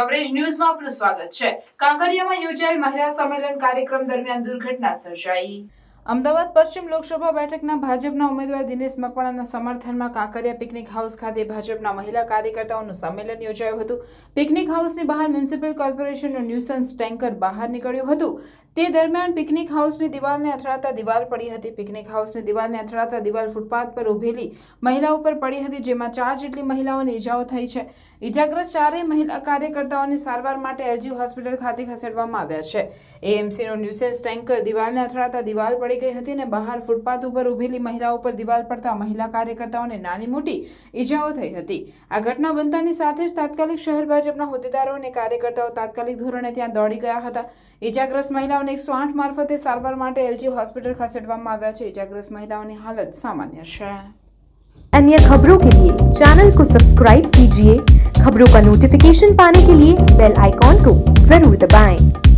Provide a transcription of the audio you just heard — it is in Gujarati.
કવરેજ ન્યૂઝમાં આપનું સ્વાગત છે. કાંકરિયામાં યોજાયેલ મહિલા સંમેલન કાર્યક્રમ દરમિયાન દુર્ઘટના સર્જાઈ. અમદાવાદ પશ્ચિમ લોકસભા બેઠકના ભાજપના ઉમેદવાર દિનેશ મકવાણાના સમર્થનમાં કાંકરિયા પિકનિક હાઉસ ખાતે ભાજપના મહિલા કાર્યકર્તાઓનું સંમેલન યોજાયું હતું. પિકનિક હાઉસની બહાર મ્યુનિસિપલ કોર્પોરેશનનું ન્યુસન્સ ટેન્કર બહાર નીકળ્યું હતું. તે દરમિયાન પિકનિક હાઉસની દિવાલને અથડાતા દિવાલ પડી હતી. પિકનિક હાઉસની દિવાલને અથડાતા દિવાલ ફૂટપાથ પર ઊભેલી મહિલા ઉપર પડી હતી, જેમાં ચાર જેટલી મહિલાઓને ઈજાઓ થઈ છે. ઈજાગ્રસ્ત ચારેય મહિલા કાર્યકર્તાઓને સારવાર માટે એલજી હોસ્પિટલ ખાતે ખસેડવામાં આવ્યા છે. એએમસીનું ન્યુસન્સ ટેન્કર દિવાલને અથડાતા દિવાલ પડી ગઈ હતી અને બહાર ફૂટપાથ ઉપર ઊભેલી મહિલાઓ પર દિવાલ પડતા મહિલા કાર્યકર્તાઓને નાની મોટી ઈજાઓ થઈ હતી આ ઘટના બનતાની સાથે જ તાત્કાલિક શહેર ભાજપના હોદ્દેદારો અને કાર્યકર્તાઓ તાત્કાલિક ધોરણે ત્યાં દોડી ગયા હતા ઈજાગ્રસ્ત મહિલાઓને એકસો આઠ મારફતે સારવાર માટે એલજી હોસ્પિટલ ખસેડવામાં આવ્યા છે ઈજાગ્રસ્ત મહિલાઓની હાલત સામાન્ય છે अन्य खबरों के लिए चैनल को सब्सक्राइब कीजिए खबरों का नोटिफिकेशन पाने के लिए बेल आइकॉन को जरूर दबाएं।